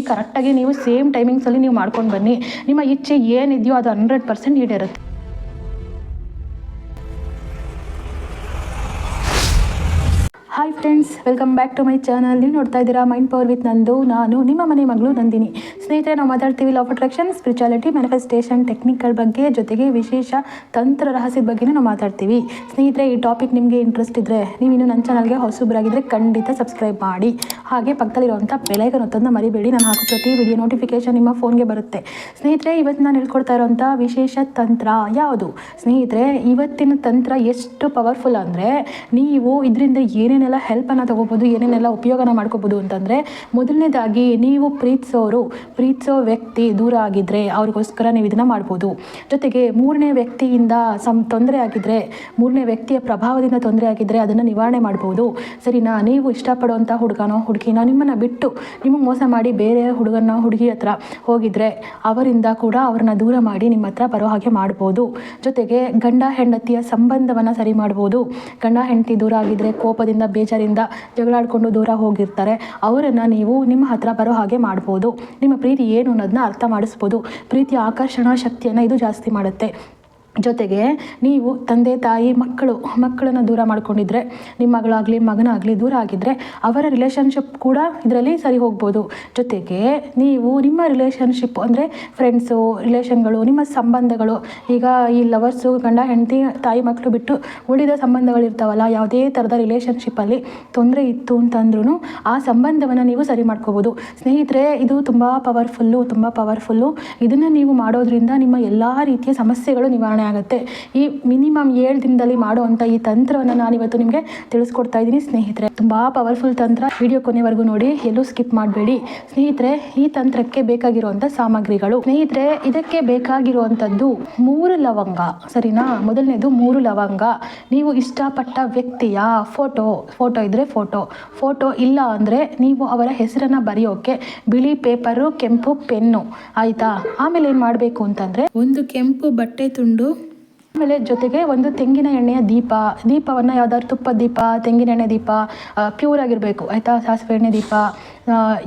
ಕರೆಕ್ಟಾಗಿ ನೀವು ಸೇಮ್ ಟೈಮಿಂಗ್ಸಲ್ಲಿ ನೀವು ಮಾಡ್ಕೊಂಡು ಬನ್ನಿ. ನಿಮ್ಮ ಇಚ್ಛೆ ಏನಿದೆಯೋ ಅದು hundred percent ಈಡೇರುತ್ತೆ. Friends welcome back to my channel ನೀವು ನೋಡ್ತಾ ಇದ್ದೀರಾ ಮೈಂಡ್ ಪವರ್ ವಿತ್ ನಂದು. ನಾನು ನಿಮ್ಮ ಮನೆ ಮಗಳು ನಂದಿನಿ. ಸ್ನೇಹಿತರೆ, ನಾವು ಮಾತಾಡ್ತೀವಿ law of attraction spirituality manifestation ಟೆಕ್ನಿಕ್ಗಳ ಬಗ್ಗೆ, ಜೊತೆಗೆ ವಿಶೇಷ ತಂತ್ರ ರಹಸ್ಯದ ಬಗ್ಗೆನೂ ನಾವು ಮಾತಾಡ್ತೀವಿ. ಸ್ನೇಹಿತರೆ, ಈ ಟಾಪಿಕ್ ನಿಮಗೆ ಇಂಟ್ರೆಸ್ಟ್ ಇದ್ದರೆ ನೀವು ಇನ್ನೂ ನನ್ನ ಚಾನಲ್ಗೆ ಹೊಸಬ್ರಾಗಿದ್ದರೆ ಖಂಡಿತ ಸಬ್ಸ್ಕ್ರೈಬ್ ಮಾಡಿ. ಹಾಗೆ ಪಕ್ಕದಲ್ಲಿರುವಂಥ ಬೆಲೈಕನ್ ತಂದು ಮರಿಬೇಡಿ. ನಾನು ಹಾಕೋ ಪ್ರತಿ ವಿಡಿಯೋ ನೋಟಿಫಿಕೇಶನ್ ನಿಮ್ಮ ಫೋನ್ಗೆ ಬರುತ್ತೆ. ಸ್ನೇಹಿತರೆ, ಇವತ್ತು ನಾನು ಹೇಳ್ಕೊಡ್ತಾ ಇರೋಂಥ ವಿಶೇಷ ತಂತ್ರ ಯಾವುದು? ಸ್ನೇಹಿತರೆ, ಇವತ್ತಿನ ತಂತ್ರ ಎಷ್ಟು ಪವರ್ಫುಲ್ ಅಂದರೆ, ನೀವು ಇದರಿಂದ ಏನೇನೆಲ್ಲ ಹೆಲ್ಪನ್ನು ತಗೋಬೋದು, ಏನೇನೆಲ್ಲ ಉಪಯೋಗನ ಮಾಡ್ಕೋಬೋದು ಅಂತಂದರೆ, ಮೊದಲನೇದಾಗಿ ನೀವು ಪ್ರೀತಿಸೋರು, ಪ್ರೀತಿಸೋ ವ್ಯಕ್ತಿ ದೂರ ಆಗಿದ್ದರೆ ಅವ್ರಿಗೋಸ್ಕರ ನೀವು ಇದನ್ನು ಮಾಡ್ಬೋದು. ಜೊತೆಗೆ ಮೂರನೇ ವ್ಯಕ್ತಿಯಿಂದ ಸಮ್ ತೊಂದರೆ ಆಗಿದ್ದರೆ ಮೂರನೇ ವ್ಯಕ್ತಿಯ ಪ್ರಭಾವದಿಂದ ತೊಂದರೆ ಆಗಿದ್ದರೆ ಅದನ್ನು ನಿವಾರಣೆ ಮಾಡ್ಬೋದು. ಸರಿನಾ, ನೀವು ಇಷ್ಟಪಡುವಂಥ ಹುಡುಗನೋ, ಹುಡುಗಿನ, ನಿಮ್ಮನ್ನು ಬಿಟ್ಟು ನಿಮಗೆ ಮೋಸ ಮಾಡಿ ಬೇರೆ ಹುಡುಗನ, ಹುಡುಗಿ ಹತ್ರ ಹೋಗಿದ್ರೆ ಅವರಿಂದ ಕೂಡ ಅವ್ರನ್ನ ದೂರ ಮಾಡಿ ನಿಮ್ಮ ಹತ್ರ ಬರೋ ಹಾಗೆ ಮಾಡ್ಬೋದು. ಜೊತೆಗೆ ಗಂಡ ಹೆಂಡತಿಯ ಸಂಬಂಧವನ್ನು ಸರಿ ಮಾಡ್ಬೋದು. ಗಂಡ ಹೆಂಡತಿ ದೂರ ಆಗಿದ್ದರೆ ಕೋಪದಿಂದ ಬೇಜಾರಿಂದ ಜಗಳಾಡಿಕೊಂಡು ದೂರ ಹೋಗಿರ್ತಾರೆ. ಅವರನ್ನು ನೀವು ನಿಮ್ಮ ಹತ್ರ ಬರೋ ಹಾಗೆ ಮಾಡ್ಬೋದು. ನಿಮ್ಮ ಪ್ರೀತಿ ಏನು ಅನ್ನೋದನ್ನ ಅರ್ಥ ಮಾಡಿಸ್ಬೋದು. ಪ್ರೀತಿಯ ಆಕರ್ಷಣಾ ಶಕ್ತಿಯನ್ನು ಇದು ಜಾಸ್ತಿ ಮಾಡುತ್ತೆ. ಜೊತೆಗೆ ನೀವು ತಂದೆ, ತಾಯಿ, ಮಕ್ಕಳು, ಮಕ್ಕಳನ್ನು ದೂರ ಮಾಡ್ಕೊಂಡಿದ್ರೆ ನಿಮ್ಮ ಮಗಳಾಗಲಿ, ಮಗನಾಗಲಿ ದೂರ ಆಗಿದ್ದರೆ ಅವರ ರಿಲೇಷನ್ಶಿಪ್ ಕೂಡ ಇದರಲ್ಲಿ ಸರಿ ಹೋಗ್ಬೋದು. ಜೊತೆಗೆ ನೀವು ನಿಮ್ಮ ರಿಲೇಷನ್ಶಿಪ್ ಅಂದರೆ ಫ್ರೆಂಡ್ಸು ರಿಲೇಷನ್ಗಳು ನಿಮ್ಮ ಸಂಬಂಧಗಳು, ಈಗ ಈ ಲವರ್ಸು ಗಂಡ, ಹೆಂಡತಿ, ತಾಯಿ ಮಕ್ಕಳು ಬಿಟ್ಟು ಉಳಿದ ಸಂಬಂಧಗಳಿರ್ತಾವಲ್ಲ ಯಾವುದೇ ಥರದ ರಿಲೇಷನ್ಶಿಪ್ಪಲ್ಲಿ ತೊಂದರೆ ಇತ್ತು ಅಂತಂದ್ರೂ ಆ ಸಂಬಂಧವನ್ನು ನೀವು ಸರಿ ಮಾಡ್ಕೋಬೋದು. ಸ್ನೇಹಿತರೆ, ಇದು ತುಂಬ ಪವರ್ಫುಲ್ಲು ತುಂಬ ಪವರ್ಫುಲ್ಲು ಇದನ್ನು ನೀವು ಮಾಡೋದ್ರಿಂದ ನಿಮ್ಮ ಎಲ್ಲ ರೀತಿಯ ಸಮಸ್ಯೆಗಳು ನಿವಾರಣೆ ಆಗುತ್ತೆ. ಈ ಮಿನಿಮಮ್ ಏಳು ದಿನದಲ್ಲಿ ಮಾಡುವಂಥ ಈ ತಂತ್ರವನ್ನು ನಾನು ಇವತ್ತು ನಿಮಗೆ ತಿಳಿಸ್ಕೊಡ್ತಾ ಇದ್ದೀನಿ ಸ್ನೇಹಿತರೆ. ತುಂಬ ಪವರ್ಫುಲ್ ತಂತ್ರ. ವಿಡಿಯೋ ಕೊನೆವರೆಗೂ ನೋಡಿ, ಎಲ್ಲೂ ಸ್ಕಿಪ್ ಮಾಡಬೇಡಿ. ಸ್ನೇಹಿತರೆ, ಈ ತಂತ್ರಕ್ಕೆ ಬೇಕಾಗಿರುವಂಥ ಸಾಮಗ್ರಿಗಳು. ಸ್ನೇಹಿತರೆ, ಇದಕ್ಕೆ ಬೇಕಾಗಿರುವಂಥದ್ದು ಮೂರು ಲವಂಗ. ಸರಿನಾ? ಮೊದಲನೇದು ಮೂರು ಲವಂಗ. ನೀವು ಇಷ್ಟಪಟ್ಟ ವ್ಯಕ್ತಿಯ ಫೋಟೋ ಫೋಟೋ ಇದ್ದರೆ ಫೋಟೋ ಫೋಟೋ ಇಲ್ಲ ಅಂದರೆ ನೀವು ಅವರ ಹೆಸರನ್ನು ಬರೆಯೋಕೆ ಬಿಳಿ ಪೇಪರು ಕೆಂಪು ಪೆನ್ನು ಆಯಿತಾ? ಆಮೇಲೆ ಏನು ಮಾಡಬೇಕು ಅಂತಂದರೆ, ಒಂದು ಕೆಂಪು ಬಟ್ಟೆ ತುಂಡು ಆಮೇಲೆ ಜೊತೆಗೆ ಒಂದು ತೆಂಗಿನ ಎಣ್ಣೆಯ ದೀಪ, ದೀಪವನ್ನು ಯಾವ್ದಾದ್ರು ತುಪ್ಪದ ದೀಪ, ತೆಂಗಿನ ಎಣ್ಣೆ ದೀಪ ಪ್ಯೂರ್ ಆಗಿರಬೇಕು, ಆಯಿತಾ? ಸಾಸಿವೆ ಎಣ್ಣೆ ದೀಪ.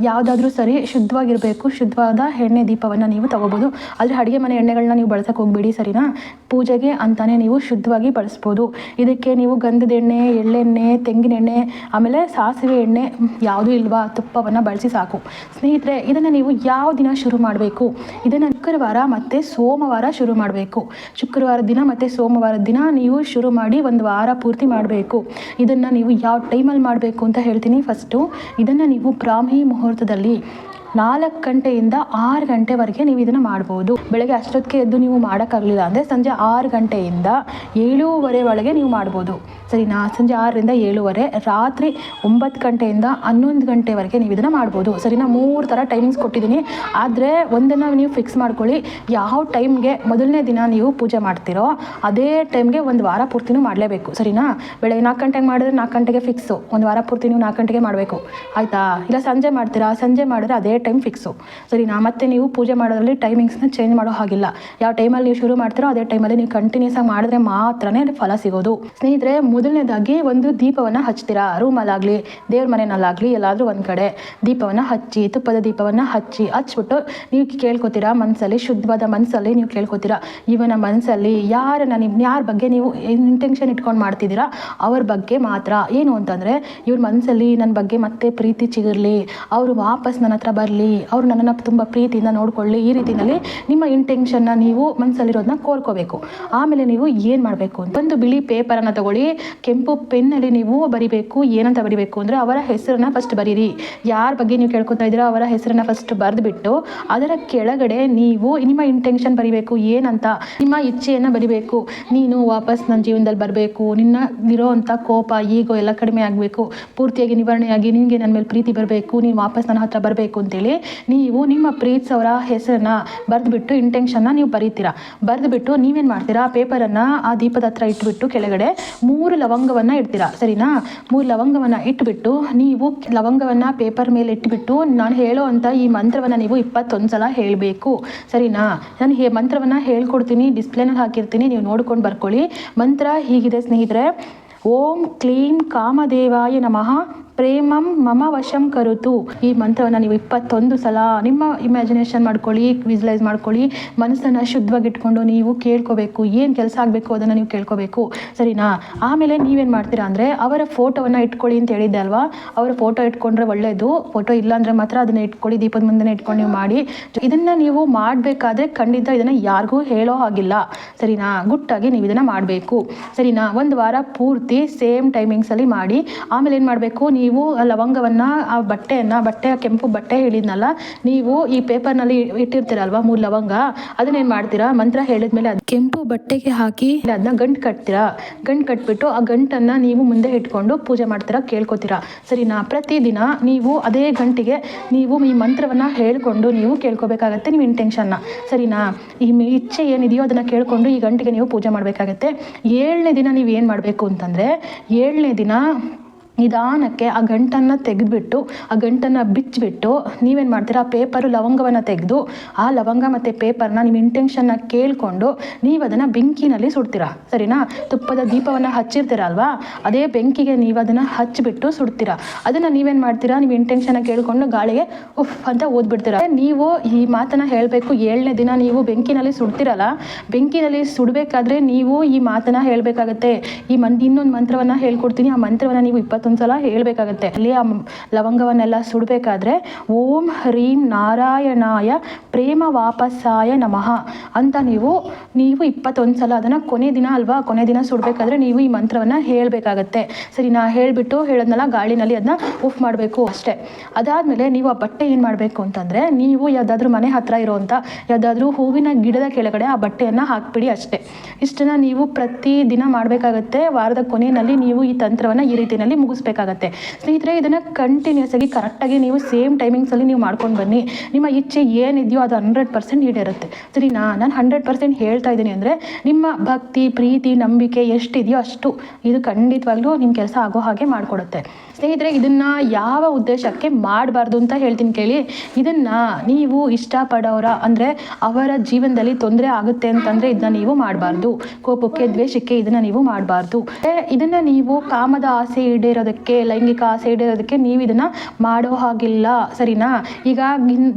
ಯಾವುದಾದ್ರೂ ಸರಿ ಶುದ್ಧವಾಗಿರಬೇಕು, ಶುದ್ಧವಾದ ಎಣ್ಣೆ ದೀಪವನ್ನು ನೀವು ತಗೋಬೋದು. ಆದರೆ ಅಡುಗೆ ಮನೆ ಎಣ್ಣೆಗಳನ್ನ ನೀವು ಬಳಸಕ್ಕೆ ಹೋಗ್ಬೇಡಿ ಸರಿನಾ? ಪೂಜೆಗೆ ಅಂತಾನೆ ನೀವು ಶುದ್ಧವಾಗಿ ಬಳಸ್ಬೋದು. ಇದಕ್ಕೆ ನೀವು ಗಂಧದ ಎಣ್ಣೆ, ಎಳ್ಳೆಣ್ಣೆ, ತೆಂಗಿನ ಎಣ್ಣೆ, ಆಮೇಲೆ ಸಾಸಿವೆ ಎಣ್ಣೆ, ಯಾವುದೂ ಇಲ್ವಾ? ತುಪ್ಪವನ್ನು ಬಳಸಿ ಸಾಕು. ಸ್ನೇಹಿತರೆ, ಇದನ್ನು ನೀವು ಯಾವ ದಿನ ಶುರು ಮಾಡಬೇಕು? ಇದನ್ನು ಶುಕ್ರವಾರ ಮತ್ತು ಸೋಮವಾರ ಶುರು ಮಾಡಬೇಕು. ಶುಕ್ರವಾರ ದಿನ ಮತ್ತು ಸೋಮವಾರದ ದಿನ ನೀವು ಶುರು ಮಾಡಿ ಒಂದು ವಾರ ಪೂರ್ತಿ ಮಾಡಬೇಕು. ಇದನ್ನು ನೀವು ಯಾವ ಟೈಮಲ್ಲಿ ಮಾಡಬೇಕು ಅಂತ ಹೇಳ್ತೀನಿ. ಫಸ್ಟು ಇದನ್ನು ನೀವು ಬ್ರಾಹ್ಮಿ ಮುಹೂರ್ತದಲ್ಲಿ ನಾಲ್ಕು ಗಂಟೆಯಿಂದ ಆರು ಗಂಟೆವರೆಗೆ ನೀವು ಇದನ್ನು ಮಾಡ್ಬೋದು. ಬೆಳಗ್ಗೆ ಅಷ್ಟೊತ್ತಿಗೆ ಎದ್ದು ನೀವು ಮಾಡೋಕ್ಕಾಗಲಿಲ್ಲ ಅಂದರೆ ಸಂಜೆ ಆರು ಗಂಟೆಯಿಂದ ಏಳೂವರೆ ಒಳಗೆ ನೀವು ಮಾಡ್ಬೋದು. ಸರಿನಾ ಸಂಜೆ ಆರರಿಂದ ಏಳುವರೆ, ರಾತ್ರಿ ಒಂಬತ್ತು ಗಂಟೆಯಿಂದ ಹನ್ನೊಂದು ಗಂಟೆವರೆಗೆ ನೀವು ಇದನ್ನು ಮಾಡ್ಬೋದು. ಸರಿನಾ ಮೂರು ಥರ ಟೈಮಿಂಗ್ಸ್ ಕೊಟ್ಟಿದ್ದೀನಿ. ಆದರೆ ಒಂದನ್ನು ನೀವು ಫಿಕ್ಸ್ ಮಾಡ್ಕೊಳ್ಳಿ. ಯಾವ ಟೈಮ್ಗೆ ಮೊದಲನೇ ದಿನ ನೀವು ಪೂಜೆ ಮಾಡ್ತೀರೋ ಅದೇ ಟೈಮ್ಗೆ ಒಂದು ವಾರ ಪೂರ್ತಿನೂ ಮಾಡಲೇಬೇಕು. ಸರಿನಾ? ಬೆಳಗ್ಗೆ ನಾಲ್ಕು ಗಂಟೆಗೆ ಮಾಡಿದ್ರೆ ನಾಲ್ಕು ಗಂಟೆಗೆ ಫಿಕ್ಸು ಒಂದು ವಾರ ಪೂರ್ತಿ ನೀವು ನಾಲ್ಕು ಗಂಟೆಗೆ ಮಾಡಬೇಕು. ಆಯಿತಾ? ಇಲ್ಲ, ಸಂಜೆ ಮಾಡ್ತೀರಾ? ಸಂಜೆ ಮಾಡಿದ್ರೆ ಅದೇ ಟೈಮ್ ಫಿಕ್ಸು ಸರಿನಾ ಮತ್ತೆ ನೀವು ಪೂಜೆ ಮಾಡೋದ್ರಲ್ಲಿ ಟೈಮಿಂಗ್ಸ್ನ ಚೇಂಜ್ ಮಾಡೋ ಹಾಗಿಲ್ಲ. ಯಾವ ಟೈಮಲ್ಲಿ ನೀವು ಶುರು ಮಾಡ್ತೀರೋ ಅದೇ ಟೈಮಲ್ಲಿ ನೀವು ಕಂಟಿನ್ಯೂಸ್ ಆಗಿ ಮಾಡಿದ್ರೆ ಮಾತ್ರನೇ ಫಲ ಸಿಗೋದು. ಸ್ನೇಹಿತರೆ, ಮೊದಲನೇದಾಗಿ ಒಂದು ದೀಪವನ್ನು ಹಚ್ತೀರಾ? ರೂಮಲ್ಲಾಗಲಿ ದೇವ್ರ ಮನೆಯಲ್ಲಾಗಲಿ, ಎಲ್ಲಾದರೂ ಒಂದು ಕಡೆ. ದೀಪವನ್ನು ಹಚ್ಚಿ, ತುಪ್ಪದ ದೀಪವನ್ನು ಹಚ್ಚಿ, ಹಚ್ಬಿಟ್ಟು ನೀವು ಕೇಳ್ಕೊತೀರಾ ಮನಸ್ಸಲ್ಲಿ ಶುದ್ಧವಾದ ಮನಸ್ಸಲ್ಲಿ ನೀವು ಕೇಳ್ಕೊತೀರಾ? ಇವನ ಮನಸ್ಸಲ್ಲಿ ಯಾರನ್ನ ನಿಮ್ಮ ಯಾರ ಬಗ್ಗೆ ನೀವು ಇಂಟೆನ್ಷನ್ ಇಟ್ಕೊಂಡು ಮಾಡ್ತಿದ್ದೀರಾ? ಅವ್ರ ಬಗ್ಗೆ ಮಾತ್ರ. ಏನು ಅಂತಂದರೆ, ಇವ್ರ ಮನಸ್ಸಲ್ಲಿ ನನ್ನ ಬಗ್ಗೆ ಮತ್ತೆ ಪ್ರೀತಿ ಚಿಗಿರ್ಲಿ. ಅವರು ವಾಪಸ್ ನನ್ನ ಹತ್ರ ಅವ್ರು ನನ್ನನ್ನು ತುಂಬ ಪ್ರೀತಿಯಿಂದ ನೋಡಿಕೊಳ್ಳಿ, ಈ ರೀತಿಯಲ್ಲಿ ನಿಮ್ಮ ಇಂಟೆನ್ಷನ್ನ ನೀವು ಮನಸ್ಸಲ್ಲಿರೋದನ್ನ ಕೋರ್ಕೋಬೇಕು. ಆಮೇಲೆ ನೀವು ಏನು ಮಾಡಬೇಕು ಅಂತ ಒಂದು ಬಿಳಿ ಪೇಪರನ್ನು ತಗೊಳ್ಳಿ, ಕೆಂಪು ಪೆನ್ನಲ್ಲಿ ನೀವು ಬರಿಬೇಕು, ಏನಂತ ಬರಿಬೇಕು ಅಂದರೆ ಅವರ ಹೆಸರನ್ನ ಫಸ್ಟ್ ಬರೀರಿ. ಯಾರ ಬಗ್ಗೆ ನೀವು ಕೇಳ್ಕೊತಾ ಇದ್ದೀರೋ ಅವರ ಹೆಸರನ್ನ ಫಸ್ಟ್ ಬರೆದುಬಿಟ್ಟು ಅದರ ಕೆಳಗಡೆ ನೀವು ನಿಮ್ಮ ಇಂಟೆನ್ಷನ್ ಬರಿಬೇಕು, ಏನಂತ ನಿಮ್ಮ ಇಚ್ಛೆಯನ್ನು ಬರಿಬೇಕು. ನೀನು ವಾಪಸ್ ನನ್ನ ಜೀವನದಲ್ಲಿ ಬರಬೇಕು ನಿನ್ನ ಇರೋವಂಥ ಕೋಪ ಈಗೋ ಎಲ್ಲ ಕಡಿಮೆ ಆಗಬೇಕು. ಪೂರ್ತಿಯಾಗಿ ನಿವಾರಣೆಯಾಗಿ ನಿನಗೆ ನನ್ನ ಮೇಲೆ ಪ್ರೀತಿ ಬರಬೇಕು, ನೀನು ವಾಪಸ್ ನನ್ನ ಹತ್ರ ಬರಬೇಕು ಅಂತೇಳಿ ನೀವು ನಿಮ್ಮ ಪ್ರೀತಿಸೋರ ಹೆಸರನ್ನ ಬರೆದ್ಬಿಟ್ಟು ಇಂಟೆನ್ಷನ್ನ ನೀವು ಬರೀತೀರಾ? ಬರೆದ್ಬಿಟ್ಟು ನೀವೇನು ಮಾಡ್ತೀರಾ? ಪೇಪರನ್ನು ಆ ದೀಪದ ಹತ್ರ ಇಟ್ಬಿಟ್ಟು ಕೆಳಗಡೆ ಮೂರು ಲವಂಗವನ್ನು ಇಡ್ತೀರಾ? ಸರಿನಾ? ಮೂರು ಲವಂಗವನ್ನು ಇಟ್ಬಿಟ್ಟು ನೀವು ಲವಂಗವನ್ನು ಪೇಪರ್ ಮೇಲೆ ಇಟ್ಬಿಟ್ಟು ನಾನು ಹೇಳೋ ಅಂತ ಈ ಮಂತ್ರವನ್ನು ನೀವು ಇಪ್ಪತ್ತೊಂದು ಸಲ ಹೇಳಬೇಕು. ಸರಿನಾ? ನಾನು ಹೇ, ಮಂತ್ರವನ್ನು ಹೇಳ್ಕೊಡ್ತೀನಿ ಡಿಸ್ಪ್ಲೇನಲ್ಲಿ ಹಾಕಿರ್ತೀನಿ, ನೀವು ನೋಡ್ಕೊಂಡು ಬರ್ಕೊಳ್ಳಿ. ಮಂತ್ರ ಹೀಗಿದೆ ಸ್ನೇಹಿತರೆ, ಓಂ ಕ್ಲೀಂ ಕಾಮದೇವಾಯ ನಮಃ. ಪ್ರೇಮಂ ಮಮ ವಶಂ ಕರುತು. ಈ ಮಂತ್ರವನ್ನು ನೀವು ಇಪ್ಪತ್ತೊಂದು ಸಲ ನಿಮ್ಮ ಇಮ್ಯಾಜಿನೇಷನ್ ಮಾಡ್ಕೊಳ್ಳಿ ವಿಜುಲೈಸ್ ಮಾಡ್ಕೊಳ್ಳಿ, ಮನಸ್ಸನ್ನು ಶುದ್ಧವಾಗಿಟ್ಕೊಂಡು ನೀವು ಕೇಳ್ಕೋಬೇಕು. ಏನು ಕೆಲಸ ಆಗಬೇಕು ಅದನ್ನು ನೀವು ಕೇಳ್ಕೋಬೇಕು. ಸರಿನಾ? ಆಮೇಲೆ ನೀವೇನು ಮಾಡ್ತೀರಾ ಅಂದರೆ ಅವರ ಫೋಟೋವನ್ನು ಇಟ್ಕೊಳ್ಳಿ ಅಂತ ಹೇಳಿದ್ದೆ ಅಲ್ವಾ? ಅವರ ಫೋಟೋ ಇಟ್ಕೊಂಡ್ರೆ ಒಳ್ಳೆಯದು ಫೋಟೋ ಇಲ್ಲಾಂದರೆ ಮಾತ್ರ ಅದನ್ನ ಇಟ್ಕೊಳ್ಳಿ, ದೀಪದ ಮುಂದೆ ಇಟ್ಕೊಂಡು ನೀವು ಮಾಡಿ. ಇದನ್ನು ನೀವು ಮಾಡಬೇಕಾದ್ರೆ ಖಂಡಿತ ಇದನ್ನು ಯಾರಿಗೂ ಹೇಳೋ ಹಾಗಿಲ್ಲ. ಸರಿನಾ? ಗುಟ್ಟಾಗಿ ನೀವು ಇದನ್ನು ಮಾಡಬೇಕು. ಸರಿನಾ? ಒಂದು ವಾರ ಪೂರ್ತಿ ಸೇಮ್ ಟೈಮಿಂಗ್ಸಲ್ಲಿ ಮಾಡಿ. ಆಮೇಲೆ ಏನು ಮಾಡಬೇಕು? ನೀವು ಆ ಲವಂಗವನ್ನು, ಆ ಬಟ್ಟೆಯನ್ನು ಬಟ್ಟೆ ಕೆಂಪು ಬಟ್ಟೆ ಹೇಳಿದ್ನಲ್ಲ, ನೀವು ಈ ಪೇಪರ್ನಲ್ಲಿ ಇಟ್ಟಿರ್ತೀರಲ್ವಾ ಮೂರು ಲವಂಗ? ಅದನ್ನೇನು ಮಾಡ್ತೀರಾ? ಮಂತ್ರ ಹೇಳಿದ್ಮೇಲೆ ಅದು ಕೆಂಪು ಬಟ್ಟೆಗೆ ಹಾಕಿ ಅದನ್ನ ಗಂಟು ಕಟ್ತೀರಾ? ಗಂಟು ಕಟ್ಬಿಟ್ಟು ಆ ಗಂಟನ್ನು ನೀವು ಮುಂದೆ ಇಟ್ಕೊಂಡು ಪೂಜೆ ಮಾಡ್ತೀರಾ ಕೇಳ್ಕೊತೀರಾ? ಸರಿನಾ? ಪ್ರತಿದಿನ ನೀವು ಅದೇ ಗಂಟಿಗೆ ನೀವು ಈ ಮಂತ್ರವನ್ನು ಹೇಳ್ಕೊಂಡು ನೀವು ಕೇಳ್ಕೊಬೇಕಾಗತ್ತೆ ನಿಮ್ಮ ಇಂಟೆನ್ಷನ್ನ ಸರಿನಾ? ಈ ಇಚ್ಛೆ ಏನಿದೆಯೋ ಅದನ್ನು ಕೇಳ್ಕೊಂಡು ಈ ಗಂಟಿಗೆ ನೀವು ಪೂಜೆ ಮಾಡಬೇಕಾಗತ್ತೆ. ಏಳನೇ ದಿನ ನೀವು ಏನು ಮಾಡಬೇಕು ಅಂತಂದರೆ, ಏಳನೇ ದಿನ ನಿಧಾನಕ್ಕೆ ಆ ಗಂಟನ್ನು ತೆಗೆದುಬಿಟ್ಟು, ಆ ಗಂಟನ್ನು ಬಿಚ್ಚಿಬಿಟ್ಟು ನೀವೇನು ಮಾಡ್ತೀರಾ? ಆ ಪೇಪರು ಲವಂಗವನ್ನು ತೆಗೆದು, ಆ ಲವಂಗ ಮತ್ತು ಪೇಪರ್ನ ನಿಮ್ಮ ಇಂಟೆನ್ಷನ್ನ ಕೇಳಿಕೊಂಡು ನೀವು ಅದನ್ನು ಬೆಂಕಿನಲ್ಲಿ ಸುಡ್ತೀರಾ? ಸರಿನಾ? ತುಪ್ಪದ ದೀಪವನ್ನು ಹಚ್ಚಿರ್ತೀರಲ್ವಾ? ಅದೇ ಬೆಂಕಿಗೆ ನೀವು ಅದನ್ನು ಹಚ್ಚಿಬಿಟ್ಟು ಸುಡ್ತೀರಾ? ಅದನ್ನು ನೀವೇನು ಮಾಡ್ತೀರಾ? ನೀವು ಇಂಟೆನ್ಷನ್ನ ಕೇಳಿಕೊಂಡು ಗಾಳಿಗೆ ಉಫ್ ಅಂತ ಓದ್ಬಿಡ್ತೀರಾ? ನೀವು ಈ ಮಾತನ್ನು ಹೇಳಬೇಕು, ಏಳನೇ ದಿನ ನೀವು ಬೆಂಕಿನಲ್ಲಿ ಸುಡ್ತೀರಲ್ಲ, ಬೆಂಕಿನಲ್ಲಿ ಸುಡಬೇಕಾದ್ರೆ ನೀವು ಈ ಮಾತನ್ನು ಹೇಳಬೇಕಾಗತ್ತೆ. ಈ ಮಂದಿ ಇನ್ನೊಂದು ಮಂತ್ರವನ್ನು ಹೇಳ್ಕೊಡ್ತೀನಿ. ಆ ಮಂತ್ರವನ್ನು ನೀವು ಇಪ್ಪತ್ತೊಂದು ಸಲ ಹೇಳಬೇಕಾಗತ್ತೆ. ಅಲ್ಲಿ ಆ ಲವಂಗವನ್ನೆಲ್ಲ ಸುಡಬೇಕಾದ್ರೆ, ಓಂ ಹ್ರೀಂ ನಾರಾಯಣಾಯ ಪ್ರೇಮ ವಾಪಸ್ಸಾಯ ನಮಃ ಅಂತ ನೀವು ನೀವು ಇಪ್ಪತ್ತೊಂದು ಸಲ ಅದನ್ನು ಕೊನೆ ದಿನ ಅಲ್ವಾ, ಕೊನೆ ದಿನ ಸುಡಬೇಕಾದ್ರೆ ನೀವು ಈ ಮಂತ್ರವನ್ನು ಹೇಳಬೇಕಾಗತ್ತೆ. ಸರಿ, ನಾ ಹೇಳಿಬಿಟ್ಟು ಹೇಳೋದ್ನಲ್ಲ, ಗಾಳಿನಲ್ಲಿ ಅದನ್ನ ಉಫ್ ಮಾಡಬೇಕು ಅಷ್ಟೇ. ಅದಾದಮೇಲೆ ನೀವು ಆ ಬಟ್ಟೆ ಏನು ಮಾಡಬೇಕು ಅಂತಂದರೆ, ನೀವು ಯಾವುದಾದ್ರೂ ಮನೆ ಹತ್ರ ಇರೋವಂಥ ಯಾವುದಾದ್ರೂ ಹೂವಿನ ಗಿಡದ ಕೆಳಗಡೆ ಆ ಬಟ್ಟೆಯನ್ನು ಹಾಕ್ಬಿಡಿ ಅಷ್ಟೇ. ಇಷ್ಟನ್ನು ನೀವು ಪ್ರತಿ ದಿನ ಮಾಡಬೇಕಾಗತ್ತೆ, ವಾರದ ಕೊನೆಯಲ್ಲಿ ನೀವು ಈ ತಂತ್ರವನ್ನು ಈ ರೀತಿಯಲ್ಲಿ ಮುಗಿಸ್ಬೇಕಾಗತ್ತೆ. ಸ್ನೇಹಿತರೆ, ಇದನ್ನು ಕಂಟಿನ್ಯೂಸ್ ಆಗಿ ಕರೆಕ್ಟಾಗಿ ನೀವು ಸೇಮ್ ಟೈಮಿಂಗ್ಸಲ್ಲಿ ನೀವು ಮಾಡ್ಕೊಂಡು ಬನ್ನಿ. ನಿಮ್ಮ ಇಚ್ಛೆ ಏನಿದೆಯೋ ಅದು ಹಂಡ್ರೆಡ್ ಪರ್ಸೆಂಟ್ ಈಡೇರುತ್ತೆ. ಸರಿನಾ ನಾನು ಹಂಡ್ರೆಡ್ ಪರ್ಸೆಂಟ್ ಹೇಳ್ತಾ ಇದ್ದೀನಿ ಅಂದರೆ, ನಿಮ್ಮ ಭಕ್ತಿ, ಪ್ರೀತಿ, ನಂಬಿಕೆ ಎಷ್ಟಿದೆಯೋ ಅಷ್ಟು ಇದು ಖಂಡಿತವಾಗ್ಲೂ ನಿಮ್ಮ ಕೆಲಸ ಆಗೋ ಹಾಗೆ ಮಾಡಿಕೊಡುತ್ತೆ. ಸ್ನೇಹಿತರೆ, ಇದನ್ನು ಯಾವ ಉದ್ದೇಶಕ್ಕೆ ಮಾಡಬಾರ್ದು ಅಂತ ಹೇಳ್ತೀನಿ ಕೇಳಿ. ಇದನ್ನು ನೀವು ಇಷ್ಟಪಡೋರ, ಅಂದರೆ ಅವರ ಜೀವನದಲ್ಲಿ ತೊಂದರೆ ಆಗುತ್ತೆ ಅಂತಂದರೆ ಇದನ್ನ ನೀವು ಮಾಡಬಾರ್ದು. ಕೋಪಕ್ಕೆ, ದ್ವೇಷಕ್ಕೆ ಇದನ್ನು ನೀವು ಮಾಡಬಾರ್ದು. ಇದನ್ನು ನೀವು ಕಾಮದ ಆಸೆ ಈಡೇರೋದಕ್ಕೆ, ಲೈಂಗಿಕ ಆಸೆ ಈಡೇರೋದಕ್ಕೆ ನೀವು ಇದನ್ನು ಮಾಡೋ ಹಾಗಿಲ್ಲ. ಸರಿನಾ? ಈಗ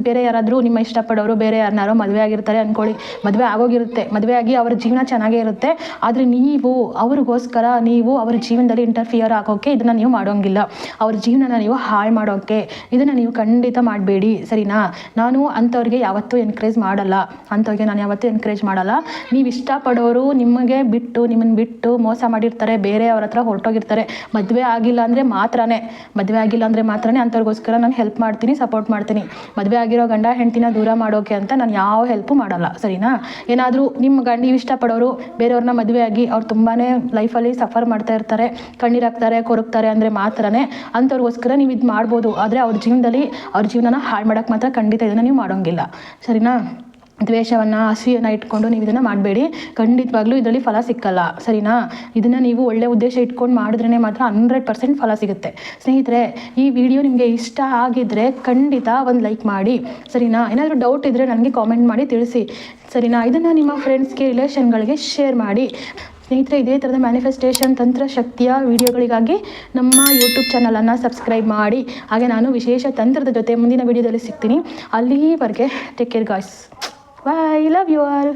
ಬೇರೆ ಯಾರಾದರೂ ನಿಮ್ಮ ಇಷ್ಟಪಡೋರು, ಬೇರೆ ಯಾರನ್ನಾರೋ ಮದುವೆ ಆಗಿರ್ತಾರೆ ಅಂದ್ಕೊಳ್ಳಿ ಮದುವೆ ಆಗೋಗಿರುತ್ತೆ. ಮದುವೆ ಆಗಿ ಅವರ ಜೀವನ ಚೆನ್ನಾಗೇ ಇರುತ್ತೆ. ಆದರೆ ನೀವು, ಅವ್ರಿಗೋಸ್ಕರ ನೀವು ಅವರ ಜೀವನದಲ್ಲಿ ಇಂಟರ್ಫಿಯರ್ ಆಗೋಕ್ಕೆ ಇದನ್ನು ನೀವು ಮಾಡೋಂಗಿಲ್ಲ. ಅವ್ರ ಜೀವನನ ನೀವು ಹಾಳು ಮಾಡೋಕ್ಕೆ ಇದನ್ನು ನೀವು ಖಂಡಿತ ಮಾಡಬೇಡಿ, ಸರಿನಾ? ನಾನು ಅಂಥವ್ರಿಗೆ ಯಾವತ್ತೂ ಎನ್ಕರೇಜ್ ಮಾಡಲ್ಲ. ಅಂಥವ್ರಿಗೆ ನಾನು ಯಾವತ್ತೂ ಎನ್ಕರೇಜ್ ಮಾಡಲ್ಲ. ನೀವು ಇಷ್ಟಪಡೋರು ನಿಮಗೆ ಬಿಟ್ಟು ನಿಮ್ಮನ್ನು ಬಿಟ್ಟು ಮೋಸ ಮಾಡಿರ್ತಾರೆ, ಬೇರೆ ಅವ್ರ ಹತ್ರ ಹೊರಟೋಗಿರ್ತಾರೆ. ಮದುವೆ ಆಗಿಲ್ಲ ಅಂದರೆ ಮಾತ್ರನೇ. ಮದುವೆ ಆಗಿಲ್ಲ ಅಂದರೆ ಮಾತ್ರನೇ ಅಂಥವ್ರಿಗೋಸ್ಕರ ನಾನು ಹೆಲ್ಪ್ ಮಾಡ್ತೀನಿ ಸಪೋರ್ಟ್ ಮಾಡ್ತೀನಿ. ಮದುವೆ ಆಗಿರೋ ಗಂಡ ಹೆಂಡ್ತಿನ ದೂರ ಮಾಡೋಕೆ ಅಂತ ನಾನು ಯಾವ ಹೆಲ್ಪು ಮಾಡಲ್ಲ, ಸರಿನಾ? ಏನಾದರೂ ನಿಮ್ಮ ಗಂಡ, ನೀವು ಇಷ್ಟಪಡೋರು, ಬೇರೆಯವ್ರನ್ನ ಮದುವೆ ಆಗಿ ಅವ್ರು ತುಂಬಾ ಲೈಫಲ್ಲಿ ಸಫರ್ ಮಾಡ್ತಾ ಇರ್ತಾರೆ. ಕಣ್ಣೀರಾಗ್ತಾರೆ ಕೊರಗ್ತಾರೆ ಅಂದರೆ ಮಾತ್ರನೇ. ಅಂಥವ್ರಿಗೋಸ್ಕರ ನೀವು ಇದು ಮಾಡ್ಬೋದು. ಆದರೆ ಅವ್ರ ಜೀವನದಲ್ಲಿ ಅವ್ರ ಜೀವನನ ಹಾಳು ಮಾಡೋಕೆ ಮಾತ್ರ ಖಂಡಿತ ಇದನ್ನು ನೀವು ಮಾಡೋಂಗಿಲ್ಲ. ಸರಿನಾ? ದ್ವೇಷವನ್ನು ಹಸಿಯನ್ನು ಇಟ್ಕೊಂಡು ನೀವು ಇದನ್ನು ಮಾಡಬೇಡಿ. ಖಂಡಿತವಾಗ್ಲೂ ಇದರಲ್ಲಿ ಫಲ ಸಿಕ್ಕಲ್ಲ. ಸರಿನಾ? ಇದನ್ನು ನೀವು ಒಳ್ಳೆ ಉದ್ದೇಶ ಇಟ್ಕೊಂಡು ಮಾಡಿದ್ರೆ ಮಾತ್ರ ಹಂಡ್ರೆಡ್ ಪರ್ಸೆಂಟ್ ಫಲ ಸಿಗುತ್ತೆ. ಸ್ನೇಹಿತರೆ, ಈ ವಿಡಿಯೋ ನಿಮಗೆ ಇಷ್ಟ ಆಗಿದ್ದರೆ ಖಂಡಿತ ಒಂದು ಲೈಕ್ ಮಾಡಿ. ಸರಿನಾ? ಏನಾದರೂ ಡೌಟ್ ಇದ್ದರೆ ನನಗೆ ಕಾಮೆಂಟ್ ಮಾಡಿ ತಿಳಿಸಿ. ಸರಿನಾ? ಇದನ್ನು ನಿಮ್ಮ ಫ್ರೆಂಡ್ಸ್ಗೆ ರಿಲೇಷನ್ಗಳಿಗೆ ಶೇರ್ ಮಾಡಿ. ಸ್ನೇಹಿತರೆ, ಇದೇ ಥರದ ಮ್ಯಾನಿಫೆಸ್ಟೇಷನ್ ತಂತ್ರ ಶಕ್ತಿಯ ವಿಡಿಯೋಗಳಿಗಾಗಿ ನಮ್ಮ ಯೂಟ್ಯೂಬ್ ಚಾನಲನ್ನು ಸಬ್ಸ್ಕ್ರೈಬ್ ಮಾಡಿ. ಹಾಗೆ ನಾನು ವಿಶೇಷ ತಂತ್ರದ ಜೊತೆ ಮುಂದಿನ ವಿಡಿಯೋದಲ್ಲಿ ಸಿಗ್ತೀನಿ. ಅಲ್ಲಿವರೆಗೆ take care guys bye love you all